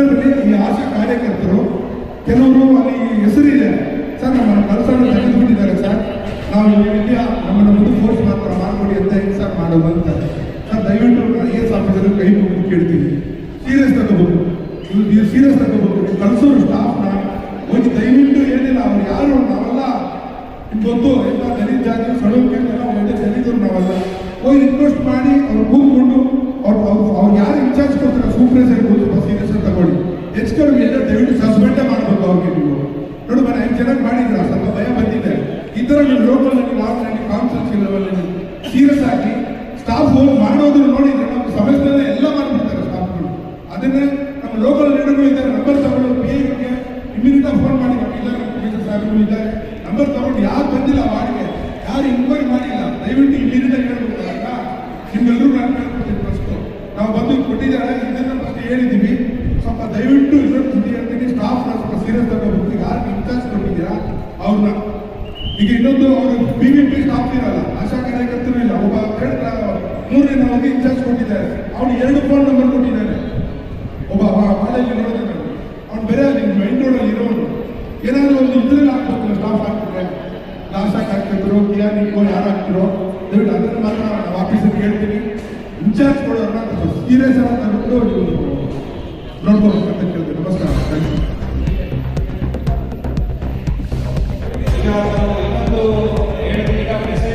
ಅದರಲ್ಲಿ ಈ ಆಶಾ ಕಾರ್ಯಕರ್ತರು ಕೆಲವರು ಅಲ್ಲಿ ಹೆಸರಿದೆ. ಸರ್, ನಮ್ಮನ್ನು ಕಲ್ಸನ್ನು ತೆಗೆದುಕೊಂಡಿದ್ದಾರೆ ಸರ್. ನಾವು ಇಲ್ಲಿ ನಮ್ಮನ್ನು ಮುಂದೆ ಫೋರ್ಸ್ ಮಾತ್ರ ಮಾಡಿಕೊಡಿ ಅಂತ ಹೆಂಗೆ ಸರ್ ಮಾಡೋದು ಅಂತ ಸರ್, ದಯವಿಟ್ಟು ಐ ಎ ಎಸ್ ಆಫೀಸರ್ ಕೈ ಮುಗಿದು ಕೇಳ್ತೀನಿ. ಸೀರಿಯಸ್ ತಗೋಬೋದು ನೀವು ಸೀರಿಯಸ್ ತಗೋಬೋದು ನೀವು ಕಳಿಸೋರು ಸ್ಟಾಫ್ನ ಹೋಗಿ ದಯವಿಟ್ಟು ಏನಿಲ್ಲ ಅವ್ರು ಯಾರು ನಾವೆಲ್ಲ ನಿಮ್ಗೊಂದು ಎಲ್ಲ ಗರೀಬ್ ಜಾತಿ ನೀವು ಲೋಕಲ್ ಅಲ್ಲಿ ವಾರ್ಡ್ನಲ್ಲಿ ಕಾನ್ಫರೆನ್ಸ್ ಲೆವೆಲ್ ಸೀರಿಯಸ್ ಆಗಿ ಸ್ಟಾಫ್ ಹೋಗಿ ಮಾಡೋದನ್ನು ನೋಡಿದ್ರೆ ನಮ್ಮ ಸಮಸ್ಯೆ ಎಲ್ಲ ಮಾಡ್ಬಿಡ್ತಾರೆ ಸ್ಟಾಫ್ಗಳು ಅದನ್ನೇ ನಮ್ಮ ಲೋಕಲ್ ಲೀಡರ್ಗಳು ಇದ್ದಾರೆ ನಂಬರ್ ತಗೊಂಡು ಪಿ ಐಗೆ ಇಮ್ಮಿಡಿಯೇಟ್ ಫೋನ್ ಮಾಡಿ ಇಲ್ಲ ಸಾಹೇಬರು ಇದ್ದಾರೆ. ನಂಬರ್ ತಗೊಂಡು ಯಾರು ಬಂದಿಲ್ಲ ವಾರ್ಡ್ಗೆ, ಯಾರು ಇನ್ಕ್ವೈರಿ ಮಾಡಿಲ್ಲ. ದಯವಿಟ್ಟು ಇಮ್ಮಿಡಿಯೇಟ್ ಹೇಳ್ಬಿಡ್ತಾರಲ್ಲ ನಿಮ್ಗೆಲ್ಲರೂ ನಾನು ಹೇಳ್ಕೊಡ್ತೀನಿ ಫಸ್ಟ್ ನಾವು ಬಂದು ಕೊಟ್ಟಿದ್ದಾರೆ, ಇದನ್ನ ಫಸ್ಟ್ ಹೇಳಿದ್ದೀವಿ. ಸ್ವಲ್ಪ ದಯವಿಟ್ಟು ಇನ್ನೊಂದು ಸುದ್ದಿ ಹೇಳ್ತೀನಿ. ಸ್ಟಾಫ್ನ ಸ್ವಲ್ಪ ಸೀರಿಯಸ್ ತಗೋಬೇಕು ಯಾರು ಇನ್ಚಾರ್ಜ್ ಕೊಟ್ಟಿದ್ದೀರಾ? ಅವ್ರನ್ನ ಈಗ ಇನ್ನೊಂದು ಅವರು ಬಿ ಬಿ ಪಿ ಸ್ಟಾಫ್ ಇರಲ್ಲ ಆಶಾ ಕಾರ್ಯಕರ್ತರು ಇಲ್ಲ. ಒಬ್ಬ ಮೂರನೇ ಅವ್ರಿಗೆ ಇನ್ಚಾರ್ಜ್ ಕೊಟ್ಟಿದ್ದಾರೆ. ಅವ್ನು ಎರಡು ಫೋನ್ ನಂಬರ್ ಕೊಟ್ಟಿದ್ದಾನೆ. ಒಬ್ಬ ಕಾಲೇಜಲ್ಲಿ ನೋಡಿದ್ರೆ ಅವ್ನು ಬೇರೆ ಮೈಂಡ್ ರೋಡಲ್ಲಿ ಇರೋನು. ಏನಾದರೂ ಒಂದು ಇದ್ರಲ್ಲಿ ಹಾಕ್ಬೇಕು ಸ್ಟಾಫ್ ಹಾಕ್ಬಿಟ್ರೆ ಆಶಾ ಕಾರ್ಯಕರ್ತರು ಕೆ ಆರ್ ಯಾರು ಹಾಕ್ತಿರೋ ದಯವಿಟ್ಟು ಅದನ್ನು ಮಾತ್ರ ನಾವು ಆಫೀಸಲ್ಲಿ ಹೇಳ್ತೀನಿ. ಇನ್ಚಾರ್ಜ್ ಕೊಡೋರನ್ನ ಸೀರಿಯಸ್ ಆಗಿ ನೀವು ನೋಡ್ಕೋಬೇಕು ಅಂತ ಕೇಳ್ತೀನಿ. ನಮಸ್ಕಾರ. ಥ್ಯಾಂಕ್ ಯು ಈಗ ನಾವು ಇನ್ನೊಂದು ಹೇಳ್ತೀನಿ ಈಗ ಮೆಸೇಜ್